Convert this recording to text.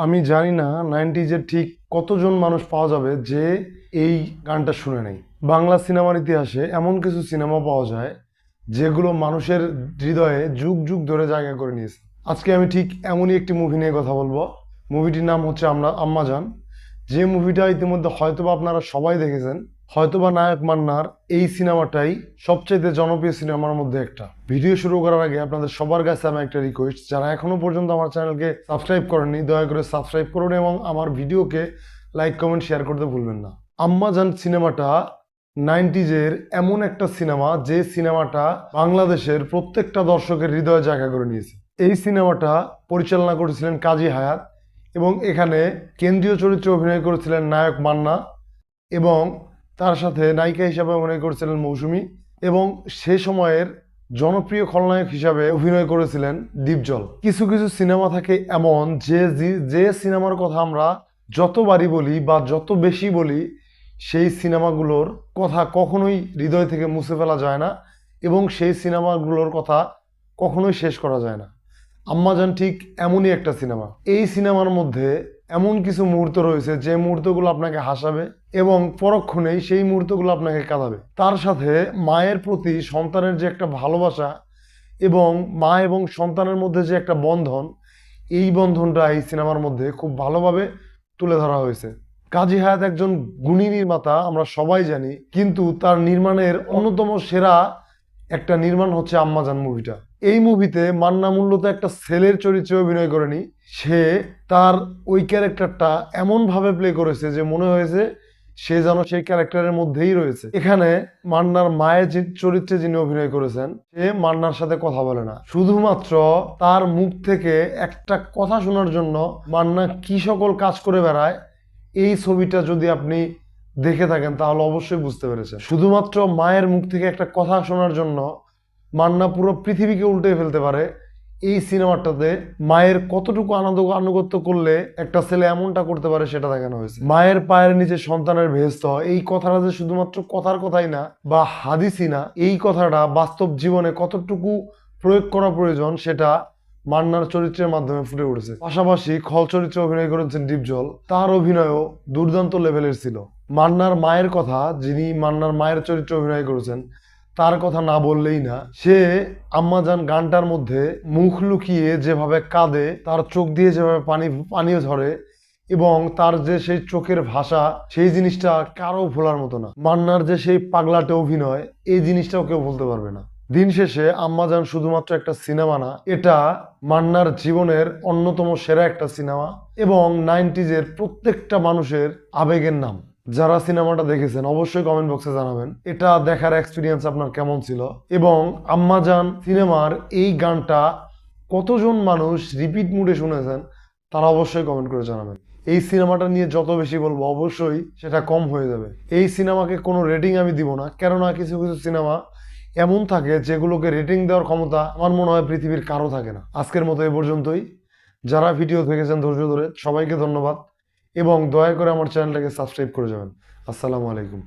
আমি জানি না নাইনটিজের ঠিক কতজন মানুষ পাওয়া যাবে যে এই গানটা শুনে নেই। বাংলা সিনেমার ইতিহাসে এমন কিছু সিনেমা পাওয়া যায় যেগুলো মানুষের হৃদয়ে যুগ যুগ ধরে জায়গা করে নিয়েছে। আজকে আমি ঠিক এমনই একটি মুভি নিয়ে কথা বলব। মুভিটির নাম হচ্ছে আমরা আম্মাজান। যে মুভিটা ইতিমধ্যে হয়তোবা আপনারা সবাই দেখেছেন। হয়তোবা নায়ক মান্নার এই সিনেমাটাই সবচেয়ে জনপ্রিয় সিনেমার মধ্যে একটা। ভিডিও শুরু করার আগে আপনাদের সবার কাছে আমার একটা রিকোয়েস্ট যারা এখনও পর্যন্ত আমার চ্যানেলকে সাবস্ক্রাইব করেননি, দয়া করে সাবস্ক্রাইব করুন এবং আমার ভিডিওকে লাইক কমেন্ট শেয়ার করতে ভুলবেন না। আম্মাজান সিনেমাটা নাইনটিজের এমন একটা সিনেমা যে সিনেমাটা বাংলাদেশের প্রত্যেকটা দর্শকের হৃদয়ে জায়গা করে নিয়েছে। এই সিনেমাটা পরিচালনা করেছিলেন কাজী হায়াত এবং এখানে কেন্দ্রীয় চরিত্রে অভিনয় করেছিলেন নায়ক মান্না এবং তার সাথে নায়িকা হিসাবে অভিনয় করেছিলেন মৌসুমী এবং সে সময়ের জনপ্রিয় খলনায়ক হিসাবে অভিনয় করেছিলেন দীপজল। কিছু কিছু সিনেমা থাকে এমন যে যে- সিনেমার কথা আমরা যতবারই বলি বা যত বেশি বলি, সেই সিনেমাগুলোর কথা কখনোই হৃদয় থেকে মুছে ফেলা যায় না এবং সেই সিনেমাগুলোর কথা কখনোই শেষ করা যায় না। আম্মাজান ঠিক এমনই একটা সিনেমা। এই সিনেমার মধ্যে এমন কিছু মুহূর্ত রয়েছে যে মুহূর্তগুলো আপনাকে হাসাবে এবং পরক্ষণেই সেই মুহূর্তগুলো আপনাকে কাঁদাবে। তার সাথে মায়ের প্রতি সন্তানের যে একটা ভালোবাসা এবং মা এবং সন্তানের মধ্যে যে একটা বন্ধন, এই বন্ধনটা এই সিনেমার মধ্যে খুব ভালোভাবে তুলে ধরা হয়েছে। কাজী হায়াত একজন গুণী নির্মাতা, আমরা সবাই জানি, কিন্তু তার নির্মাণের অন্যতম সেরা একটা নির্মাণ হচ্ছে আম্মাজান মুভিটা। এই মুভিতে মান্না মূলত একটা ছেলের চরিত্রে অভিনয় করেনি। সে তার ওই ক্যারেক্টারটা এমনভাবে প্লে করেছে যে মনে হয়েছে সে যেন সেই ক্যারেক্টারের মধ্যেই রয়েছে। এখানে মান্নার মায়ের চরিত্রে যিনি অভিনয় করেছেন, সে মান্নার সাথে কথা বলে না। শুধুমাত্র তার মুখ থেকে একটা কথা শোনার জন্য মান্না কি সকল কাজ করে বেড়ায়, এই ছবিটা যদি আপনি দেখে থাকেন তাহলে অবশ্যই বুঝতে পেরেছেন। শুধুমাত্র মায়ের মুখ থেকে একটা কথা শোনার জন্য মান্না পুরো পৃথিবীকে উল্টে ফেলতে পারে। এই সিনেমাটাতে মায়ের কতটুকু আনন্দ আনুগত্য করলে একটা ছেলে এমনটা করতে পারে সেটা দেখানো হয়েছে। মায়ের পায়ের নিচে সন্তানের ভেস্ত এই কথাটা যে শুধুমাত্র কথার কথাই না, বা হাদিসই না, এই কথাটা বাস্তব জীবনে কতটুকু প্রয়োগ করা প্রয়োজন সেটা মান্নার চরিত্রের মাধ্যমে ফুটে উঠেছে। পাশাপাশি খল চরিত্রে অভিনয় করেছেন ডিপজল। তার অভিনয়ও দুর্দান্ত লেভেলের ছিল। মান্নার মায়ের কথা যিনি মান্নার মায়ের চরিত্রে অভিনয় করেছেন তার কথা না বললেই না, সে আম্মাজান গানটার মধ্যে মুখ লুকিয়ে যেভাবে কাঁদে, তার চোখ দিয়ে যেভাবে পানি পানিও ঝরে এবং তার যে সেই চোখের ভাষা, সেই জিনিসটা কারও ভোলার মতো না। মান্নার যে সেই পাগলাটে অভিনয়, এই জিনিসটাও কেউ বলতে পারবে না। দিন শেষে আম্মাজান শুধুমাত্র একটা সিনেমা না, এটা মান্নার জীবনের অন্যতম সেরা একটা সিনেমা এবং নাইনটিজের প্রত্যেকটা মানুষের আবেগের নাম। যারা সিনেমাটা দেখেছেন, অবশ্যই কমেন্ট বক্সে জানাবেন। এটা দেখার এক্সপিরিয়েন্স আপনার কেমন ছিল? এবং আম্মাজান সিনেমার এই গানটা কতজন মানুষ রিপিট মুডে শুনেছেন, তারা অবশ্যই কমেন্ট করে জানাবেন। এই সিনেমাটা নিয়ে যত বেশি বলব, অবশ্যই সেটা কম হয়ে যাবে। এই সিনেমাকে কোনো রেটিং আমি দিব না, কেননা কিছু কিছু সিনেমা এমন থাকে যেগুলোকে রেটিং দেওয়ার ক্ষমতা আমার মনে হয় পৃথিবীর কারও থাকে না। আজকের মতো এ পর্যন্তই। যারা ভিডিও দেখেছেন ধৈর্য ধরে, সবাইকে ধন্যবাদ। এবং দয়া করে আমার চ্যানেলটাকে সাবস্ক্রাইব করে যাবেন। আসসালামু আলাইকুম।